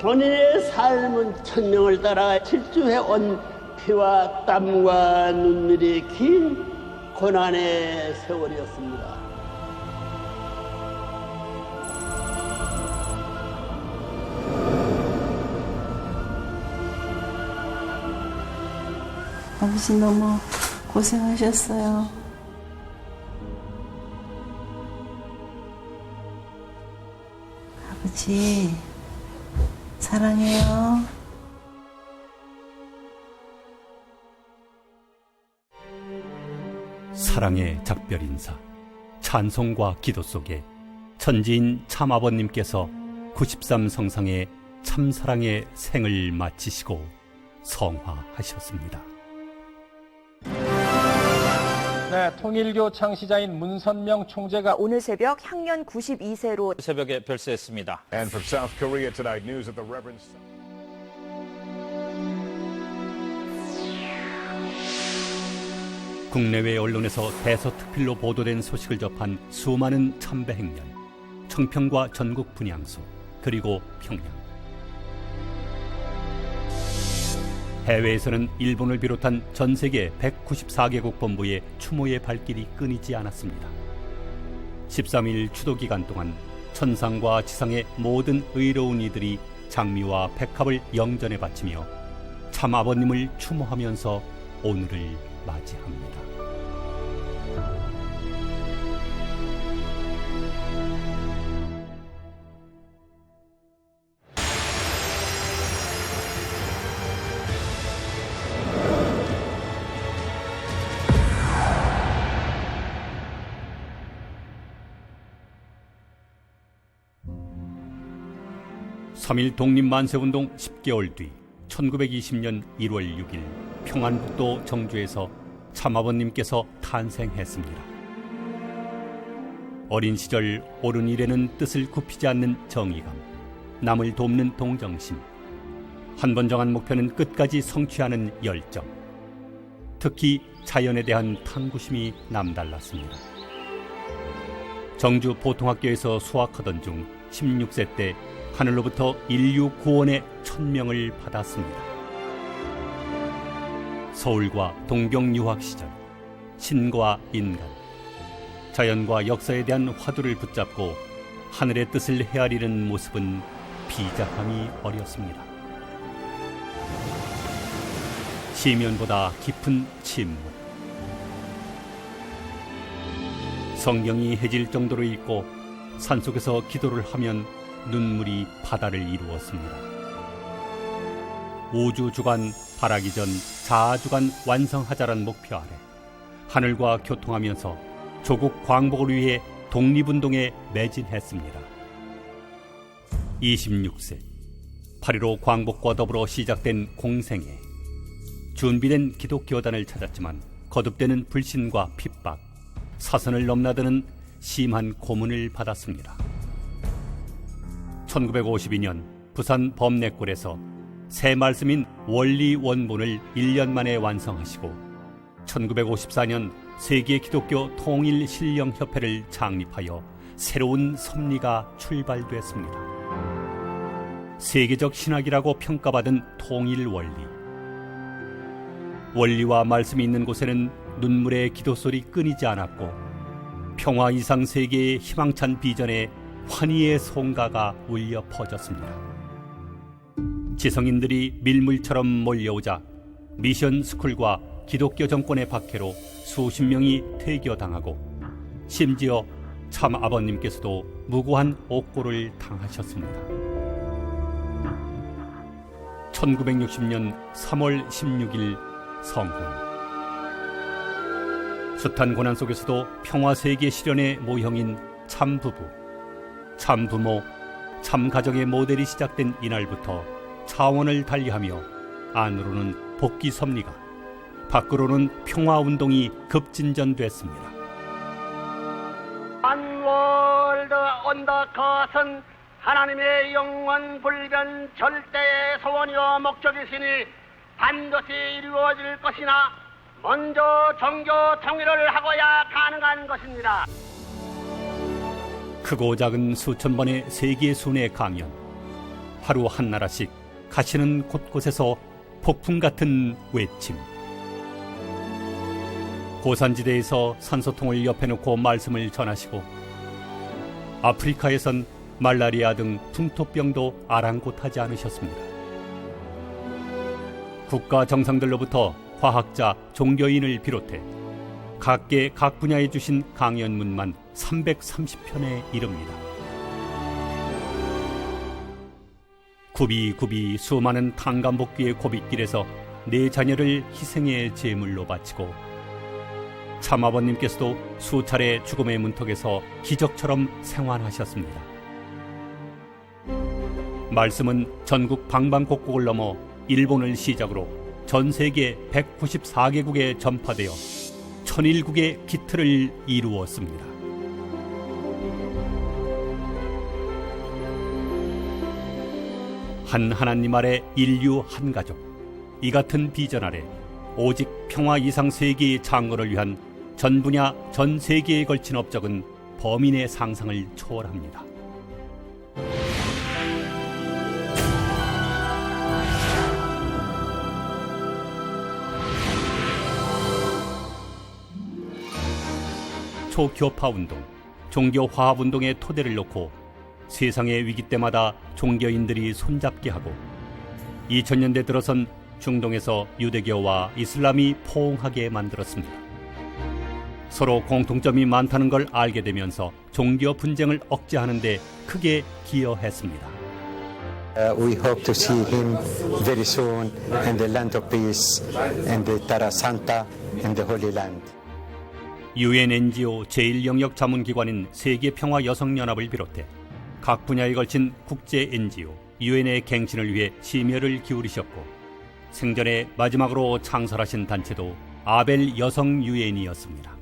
본인의 삶은 천명을 따라 질주해 온 피와 땀과 눈물이 긴 고난의 세월이었습니다. 아버지 너무 고생하셨어요. 아버지, 사랑해요. 사랑의 작별 인사, 찬송과 기도 속에 천지인 참아버님께서 93 성상의 참사랑의 생을 마치시고 성화하셨습니다. 네, 통일교 창시자인 문선명 총재가 오늘 새벽 향년 92세로 새벽에 별세했습니다. And from South Korea tonight, news of the Reverend. 국내외 언론에서 대서특필로 보도된 소식을 접한 수많은 참배 행렬, 청평과 전국 분향소, 그리고 평양. 해외에서는 일본을 비롯한 전 세계 194개국 본부의 추모의 발길이 끊이지 않았습니다. 13일 추도 기간 동안 천상과 지상의 모든 의로운 이들이 장미와 백합을 영전에 바치며 참 아버님을 추모하면서 오늘을 맞이합니다. 삼일 독립만세운동 10개월 뒤 1920년 1월 6일 평안북도 정주에서 참아버님께서 탄생했습니다. 어린 시절 옳은 일에는 뜻을 굽히지 않는 정의감, 남을 돕는 동정심, 한 번 정한 목표는 끝까지 성취하는 열정, 특히 자연에 대한 탐구심이 남달랐습니다. 정주 보통학교에서 수학하던 중 16세 때 하늘로부터 인류 구원의 천명을 받았습니다. 서울과 동경 유학 시절 신과 인간 자연과 역사에 대한 화두를 붙잡고 하늘의 뜻을 헤아리는 모습은 비장함이 어렸습니다. 시면보다 깊은 침묵 성경이 해질 정도로 읽고 산속에서 기도를 하면 눈물이 바다를 이루었습니다. 우주 주간 바라기 전 자아 주간 완성하자란 목표 아래 하늘과 교통하면서 조국 광복을 위해 독립운동에 매진했습니다. 26세 8.15 광복과 더불어 시작된 공생에 준비된 기독교단을 찾았지만 거듭되는 불신과 핍박, 사선을 넘나드는 심한 고문을 받았습니다. 1952년 부산 범내골에서 새 말씀인 원리 원본을 1년 만에 완성하시고 1954년 세계 기독교 통일 신령 협회를 창립하여 새로운 섭리가 출발됐습니다. 세계적 신학이라고 평가받은 통일 원리. 원리와 말씀이 있는 곳에는 눈물의 기도 소리 끊이지 않았고 평화 이상 세계의 희망찬 비전에 환희의 송가가 울려 퍼졌습니다. 지성인들이 밀물처럼 몰려오자 미션 스쿨과 기독교 정권의 박해로 수십 명이 퇴교당하고 심지어 참 아버님께서도 무고한 옥고를 당하셨습니다. 1960년 3월 16일 성혼. 숱한 고난 속에서도 평화 세계 실현의 모형인 참 부부. 참 부모, 참 가정의 모델이 시작된 이날부터 차원을 달리하며 안으로는 복귀 섭리가, 밖으로는 평화 운동이 급진전됐습니다. 한월드 온다 것은 하나님의 영원 불변 절대의 소원이요 목적이시니 반드시 이루어질 것이나 먼저 종교 통일을 하고야 가능한 것입니다. 크고 작은 수천 번의 세계 순회 강연, 하루 한 나라씩 가시는 곳곳에서 폭풍 같은 외침. 고산지대에서 산소통을 옆에 놓고 말씀을 전하시고 아프리카에선 말라리아 등 풍토병도 아랑곳하지 않으셨습니다. 국가 정상들로부터 과학자, 종교인을 비롯해 각계 각 분야에 주신 강연문만 330편에 이릅니다. 굽이굽이 수많은 탄감복귀의 고빗길에서 네 자녀를 희생의 제물로 바치고 참아버님께서도 수차례 죽음의 문턱에서 기적처럼 생환하셨습니다. 말씀은 전국 방방곡곡을 넘어 일본을 시작으로 전 세계 194개국에 전파되어 천일국의 기틀을 이루었습니다. 한 하나님 아래 인류 한 가족 이 같은 비전 아래 오직 평화 이상 세계의 창건을 위한 전 분야 전 세계에 걸친 업적은 범인의 상상을 초월합니다. 초교파 운동, 종교 화합 운동의 토대를 놓고 세상의 위기 때마다 종교인들이 손잡게 하고 2000년대 들어선 중동에서 유대교와 이슬람이 포옹하게 만들었습니다. 서로 공통점이 많다는 걸 알게 되면서 종교 분쟁을 억제하는 데 크게 기여했습니다. Uh, we hope to see him very soon in the land of peace, in the Terra Santa, in the Holy Land. 유엔 NGO 제1영역 자문기관인 세계평화여성연합을 비롯해 각 분야에 걸친 국제 NGO 유엔의 갱신을 위해 심혈을 기울이셨고 생전에 마지막으로 창설하신 단체도 아벨 여성 유엔이었습니다.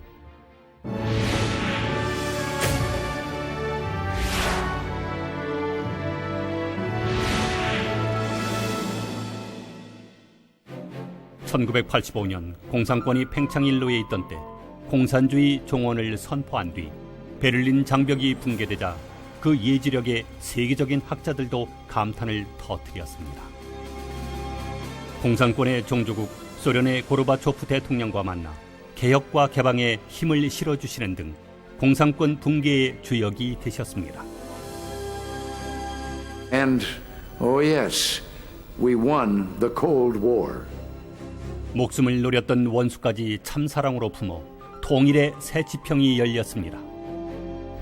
(1985년) 공산권이 팽창 일로에 있던 때 공산주의 종언을 선포한 뒤 베를린 장벽이 붕괴되자 그 예지력에 세계적인 학자들도 감탄을 터뜨렸습니다. 공산권의 종주국 소련의 고르바초프 대통령과 만나 개혁과 개방에 힘을 실어주시는 등 공산권 붕괴의 주역이 되셨습니다. And, oh yes, we won the Cold War. 목숨을 노렸던 원수까지 참사랑으로 품어 통일의 새 지평이 열렸습니다.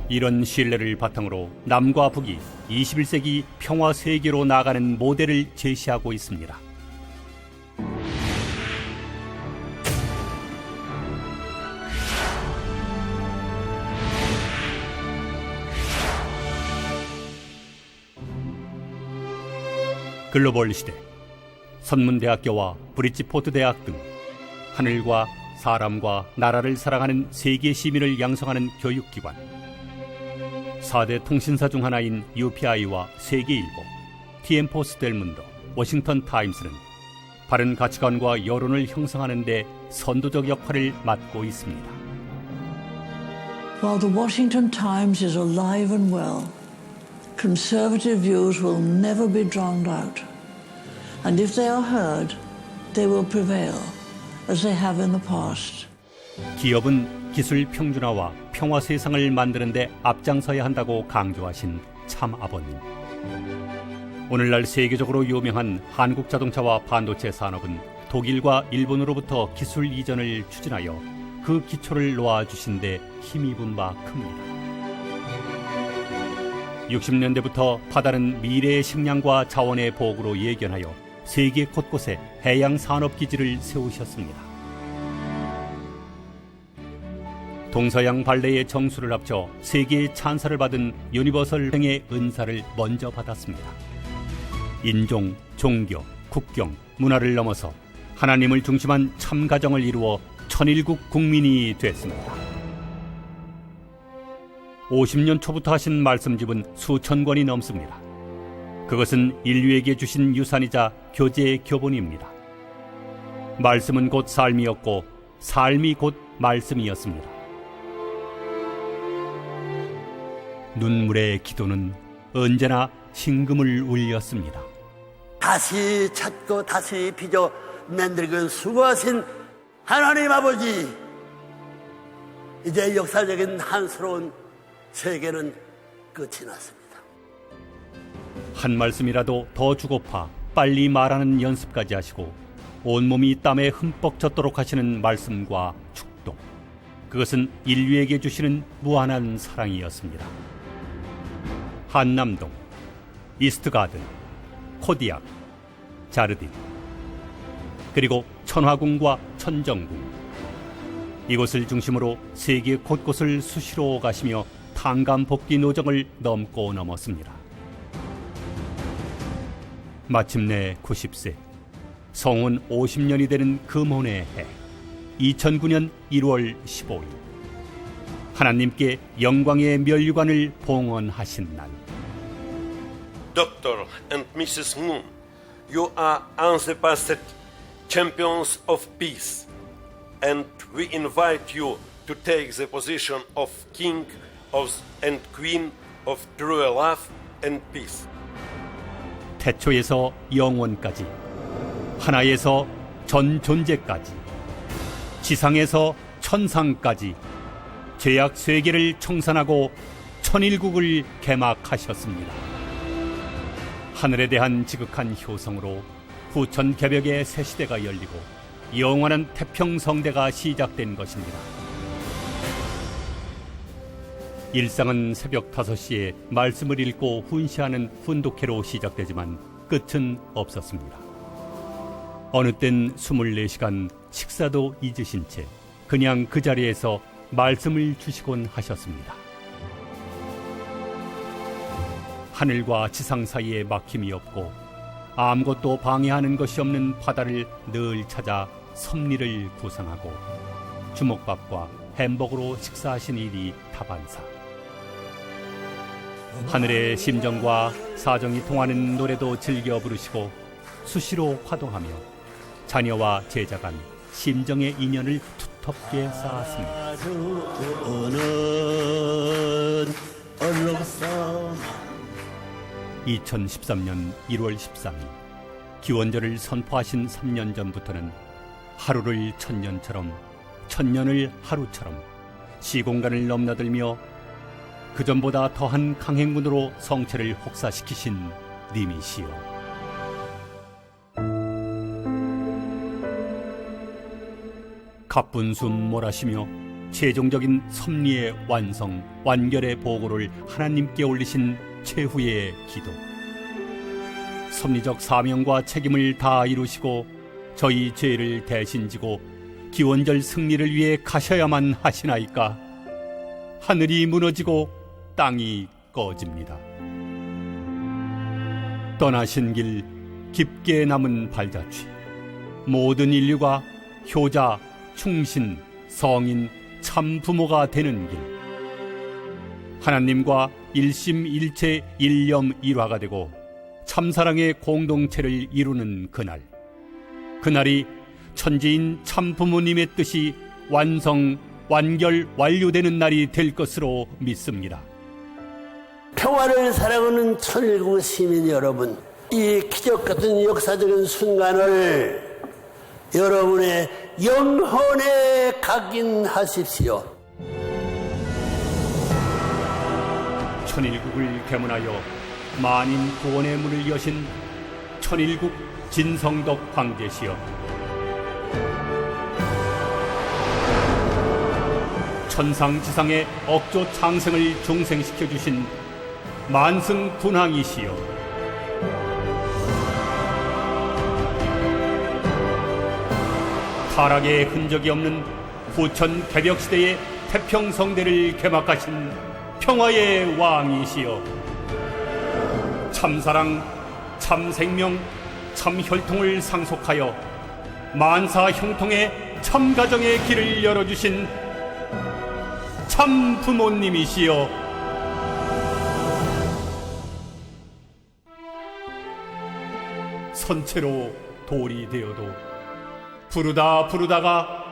이런 신뢰를 바탕으로 남과 북이 21세기 평화 세계로 나가는 모델을 제시하고 있습니다. 글로벌 시대 선문대학교와 브리지포트 대학 등 하늘과 사람과 나라를 사랑하는 세계 시민을 양성하는 교육기관 4대 통신사 중 하나인 UPI와 세계일보, TM포스 델문도, 워싱턴 타임스는 바른 가치관과 여론을 형성하는 데 선도적 역할을 맡고 있습니다. While the Washington Times is alive and well, conservative views will never be drowned out. And if they are heard, they will prevail, as they have in the past. 기업은 기술 평준화와 평화 세상을 만드는 데 앞장서야 한다고 강조하신 참 아버님. 오늘날 세계적으로 유명한 한국 자동차와 반도체 산업은 독일과 일본으로부터 기술 이전을 추진하여 그 기초를 놓아주신 데 힘입은 바 큽니다. 60년대부터 파다른 미래의 식량과 자원의 보고로 예견하여 세계 곳곳에 해양 산업 기지를 세우셨습니다. 동서양 발레의 정수를 합쳐 세계의 찬사를 받은 유니버설 행의 은사를 먼저 받았습니다. 인종, 종교, 국경, 문화를 넘어서 하나님을 중심한 참 가정을 이루어 천일국 국민이 됐습니다. 50년 초부터 하신 말씀집은 수천 권이 넘습니다. 그것은 인류에게 주신 유산이자 교제의 교본입니다. 말씀은 곧 삶이었고 삶이 곧 말씀이었습니다. 눈물의 기도는 언제나 심금을 울렸습니다. 다시 찾고 다시 빚어 만들고 수고하신 하나님 아버지 이제 역사적인 한스러운 세계는 끝이 났습니다. 한 말씀이라도 더 주고파 빨리 말하는 연습까지 하시고 온몸이 땀에 흠뻑 젖도록 하시는 말씀과 축복. 그것은 인류에게 주시는 무한한 사랑이었습니다. 한남동, 이스트가든, 코디악, 자르딘, 그리고 천화궁과 천정궁. 이곳을 중심으로 세계 곳곳을 수시로 가시며 탄감복귀 노정을 넘고 넘었습니다. 마침내 90세, 성원 50년이 되는 금혼의 해, 2009년 1월 15일. 하나님께 영광의 멸류관을 봉헌하신 날. Dr. and Mrs. Moon, you are unsurpassed champions of peace, and we invite you to take the position of King of and Queen of true love and peace. 태초에서 영원까지, 하나에서 전 존재까지, 지상에서 천상까지 죄악 세계를 청산하고 천일국을 개막하셨습니다. 하늘에 대한 지극한 효성으로 후천 개벽의 새 시대가 열리고 영원한 태평 성대가 시작된 것입니다. 일상은 새벽 5시에 말씀을 읽고 훈시하는 훈독회로 시작되지만 끝은 없었습니다. 어느 땐 24시간 식사도 잊으신 채 그냥 그 자리에서 말씀을 주시곤 하셨습니다. 하늘과 지상 사이에 막힘이 없고 아무것도 방해하는 것이 없는 바다를 늘 찾아 섭리를 구상하고 주먹밥과 햄버거로 식사하신 일이 다반사. 하늘의 심정과 사정이 통하는 노래도 즐겨 부르시고 수시로 화동하며 자녀와 제자 간 심정의 인연을 두텁게 쌓았습니다. 2013년 1월 13일 기원절을 선포하신 3년 전부터는 하루를 천년처럼 천년을 하루처럼 시공간을 넘나들며 그 전보다 더한 강행군으로 성체를 혹사시키신 님이시여. 가쁜 숨 몰아쉬며 최종적인 섭리의 완성, 완결의 보고를 하나님께 올리신 최후의 기도. 섭리적 사명과 책임을 다 이루시고 저희 죄를 대신 지고 기원절 승리를 위해 가셔야만 하시나이까. 하늘이 무너지고 땅이 꺼집니다. 떠나신 길 깊게 남은 발자취. 모든 인류가 효자, 충신, 성인, 참 부모가 되는 길. 하나님과 일심일체 일념 일화가 되고 참사랑의 공동체를 이루는 그날. 그날이 천지인 참 부모님의 뜻이 완성, 완결, 완료되는 날이 될 것으로 믿습니다. 평화를 사랑하는 천일국 시민 여러분, 이 기적 같은 역사적인 순간을 여러분의 영혼에 각인하십시오. 천일국을 개문하여 만인 구원의 문을 여신 천일국 진성덕 황제시여 천상지상의 억조 창생을 종생시켜 주신 만승 군왕이시여. 타락의 흔적이 없는 후천 개벽 시대의 태평 성대를 개막하신 평화의 왕이시여. 참사랑, 참생명, 참혈통을 상속하여 만사 형통의 참가정의 길을 열어주신 참 부모님이시여 선체로 돌이 되어도 부르다 부르다가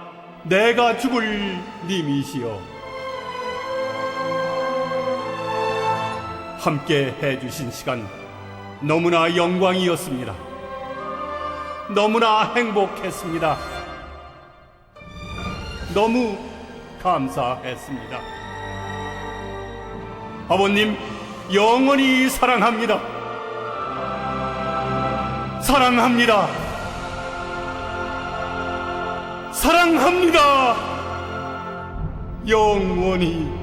내가 죽을 님이시여 함께 해주신 시간 너무나 영광이었습니다. 너무나 행복했습니다. 너무 감사했습니다. 아버님, 영원히 사랑합니다. 사랑합니다. 사랑합니다. 영원히.